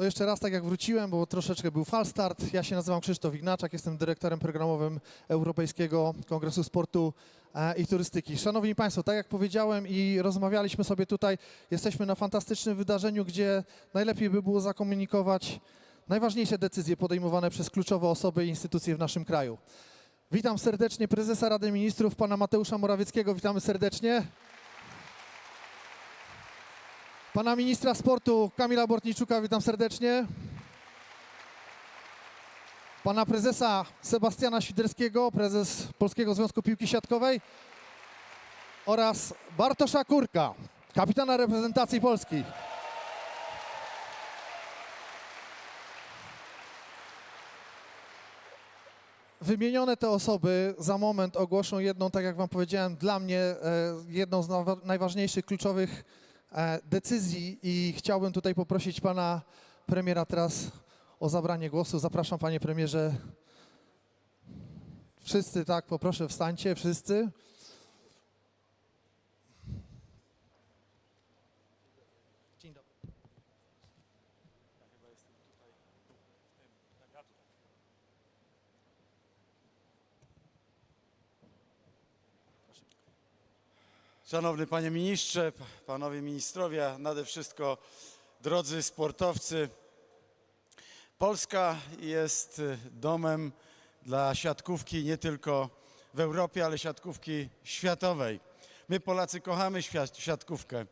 To jeszcze raz, tak jak wróciłem, bo troszeczkę był falstart. Ja się nazywam Krzysztof Ignaczak, jestem dyrektorem programowym Europejskiego Kongresu Sportu e, i Turystyki. Szanowni Państwo, tak jak powiedziałem i rozmawialiśmy sobie tutaj, jesteśmy na fantastycznym wydarzeniu, gdzie najlepiej by było zakomunikować najważniejsze decyzje podejmowane przez kluczowe osoby i instytucje w naszym kraju. Witam serdecznie prezesa Rady Ministrów, pana Mateusza Morawieckiego. Witamy serdecznie. Pana ministra sportu Kamila Bortniczuka, witam serdecznie. Pana prezesa Sebastiana Świderskiego, prezes Polskiego Związku Piłki Siatkowej oraz Bartosza Kurka, kapitana reprezentacji Polski. Wymienione te osoby za moment ogłoszą jedną, tak jak Wam powiedziałem, dla mnie e, jedną z najważniejszych, kluczowych decyzji i chciałbym tutaj poprosić Pana Premiera teraz o zabranie głosu. Zapraszam Panie Premierze. Wszyscy, tak, poproszę wstańcie, wszyscy. Szanowny Panie Ministrze, Panowie Ministrowie, nade wszystko drodzy sportowcy. Polska jest y, domem dla siatkówki nie tylko w Europie, ale siatkówki światowej. My Polacy kochamy siatkówkę.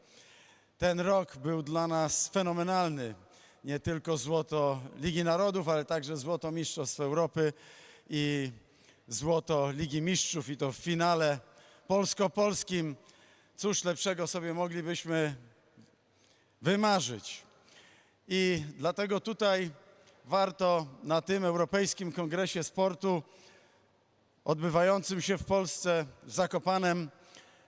Ten rok był dla nas fenomenalny. Nie tylko złoto Ligi Narodów, ale także złoto Mistrzostw Europy i złoto Ligi Mistrzów i to w finale polsko-polskim. Cóż lepszego sobie moglibyśmy wymarzyć. I dlatego tutaj warto na tym Europejskim Kongresie Sportu odbywającym się w Polsce, w Zakopanem,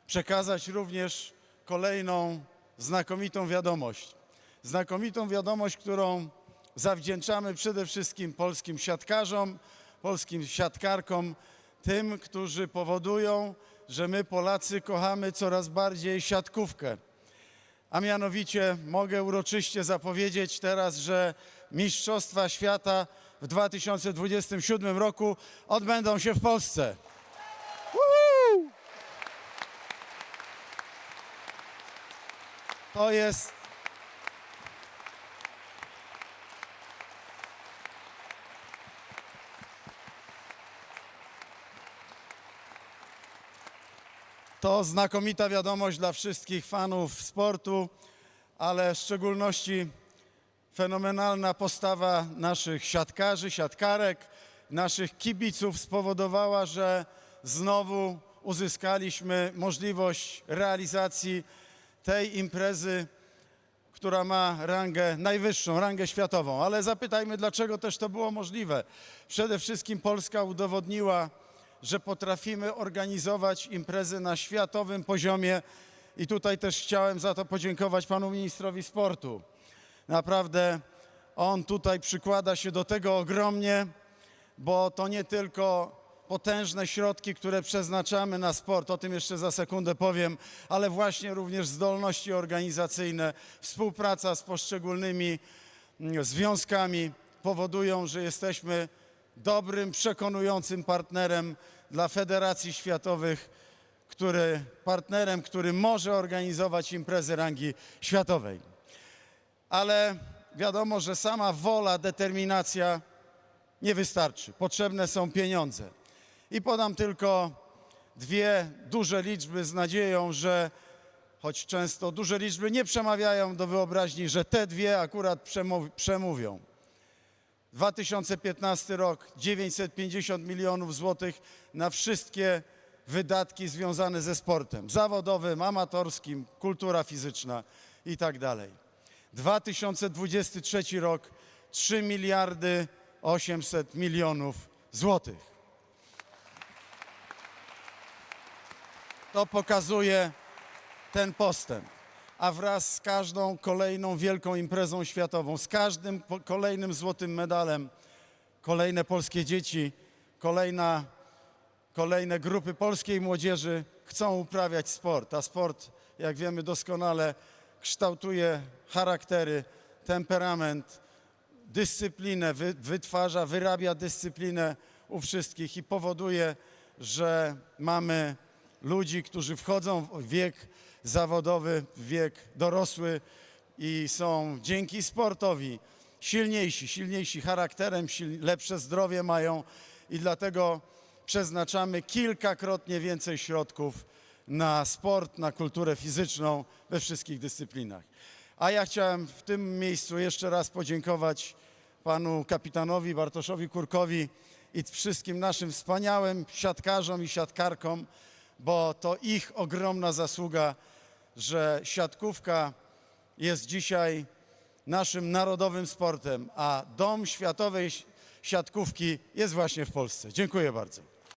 przekazać również kolejną znakomitą wiadomość. Znakomitą wiadomość, którą zawdzięczamy przede wszystkim polskim siatkarzom, polskim siatkarkom, tym, którzy powodują, że my Polacy kochamy coraz bardziej siatkówkę. A mianowicie mogę uroczyście zapowiedzieć teraz, że Mistrzostwa Świata w 2027 roku odbędą się w Polsce. To jest To znakomita wiadomość dla wszystkich fanów sportu, ale w szczególności fenomenalna postawa naszych siatkarzy, siatkarek, naszych kibiców spowodowała, że znowu uzyskaliśmy możliwość realizacji tej imprezy, która ma rangę najwyższą, rangę światową. Ale zapytajmy, dlaczego też to było możliwe. Przede wszystkim Polska udowodniła, że potrafimy organizować imprezy na światowym poziomie i tutaj też chciałem za to podziękować panu ministrowi sportu. Naprawdę on tutaj przykłada się do tego ogromnie, bo to nie tylko potężne środki, które przeznaczamy na sport, o tym jeszcze za sekundę powiem, ale właśnie również zdolności organizacyjne, współpraca z poszczególnymi mm, związkami powodują, że jesteśmy dobrym, przekonującym partnerem dla federacji światowych, który, partnerem, który może organizować imprezy rangi światowej. Ale wiadomo, że sama wola, determinacja nie wystarczy. Potrzebne są pieniądze. I podam tylko dwie duże liczby z nadzieją, że choć często duże liczby nie przemawiają do wyobraźni, że te dwie akurat przemów- przemówią. 2015 rok 950 milionów złotych na wszystkie wydatki związane ze sportem zawodowym, amatorskim, kultura fizyczna i tak dalej. 2023 rok 3 miliardy 800 milionów złotych. To pokazuje ten postęp. A wraz z każdą kolejną wielką imprezą światową, z każdym kolejnym złotym medalem, kolejne polskie dzieci, kolejna, kolejne grupy polskiej młodzieży chcą uprawiać sport. A sport, jak wiemy doskonale, kształtuje charaktery, temperament, dyscyplinę, wy, wytwarza, wyrabia dyscyplinę u wszystkich i powoduje, że mamy ludzi, którzy wchodzą w wiek zawodowy, w wiek dorosły i są dzięki sportowi silniejsi, silniejsi charakterem, lepsze zdrowie mają i dlatego przeznaczamy kilkakrotnie więcej środków na sport, na kulturę fizyczną we wszystkich dyscyplinach. A ja chciałem w tym miejscu jeszcze raz podziękować panu kapitanowi Bartoszowi Kurkowi i wszystkim naszym wspaniałym siatkarzom i siatkarkom, bo to ich ogromna zasługa, że siatkówka jest dzisiaj naszym narodowym sportem, a dom światowej siatkówki jest właśnie w Polsce. Dziękuję bardzo.